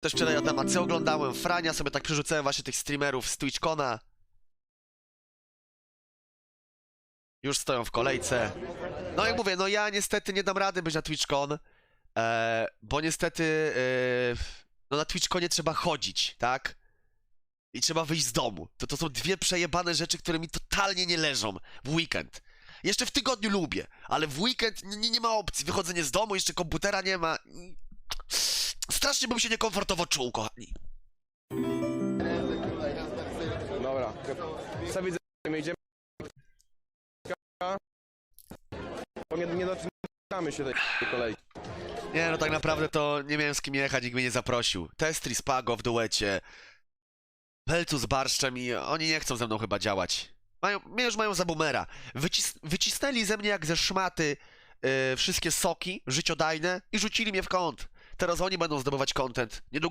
Też wczoraj od Amacy oglądałem, Frania sobie tak przerzucałem właśnie tych streamerów z Twitchcona. Już stoją w kolejce. No jak mówię, no ja niestety nie dam rady być na TwitchCon, e, bo niestety e, no na TwitchConie trzeba chodzić, tak? I trzeba wyjść z domu. To, to są dwie przejebane rzeczy, które mi totalnie nie leżą w weekend. Jeszcze w tygodniu lubię, ale w weekend nie, nie ma opcji. Wychodzenie z domu, jeszcze komputera nie ma. Strasznie bym się niekomfortowo czuł, kochani. Dobra, co widzę, my idziemy. Bo nie, nie doczekamy się tej kolejki. Nie, no tak naprawdę to nie miałem z kim jechać, nikt mnie nie zaprosił. Testri z Pago w duecie. Pelcu z Barszczem i oni nie chcą ze mną chyba działać. Mają, mnie już mają za boomera. Wycis wycisnęli ze mnie jak ze szmaty yy, wszystkie soki życiodajne i rzucili mnie w kąt. Teraz oni będą zdobywać content. Niedługo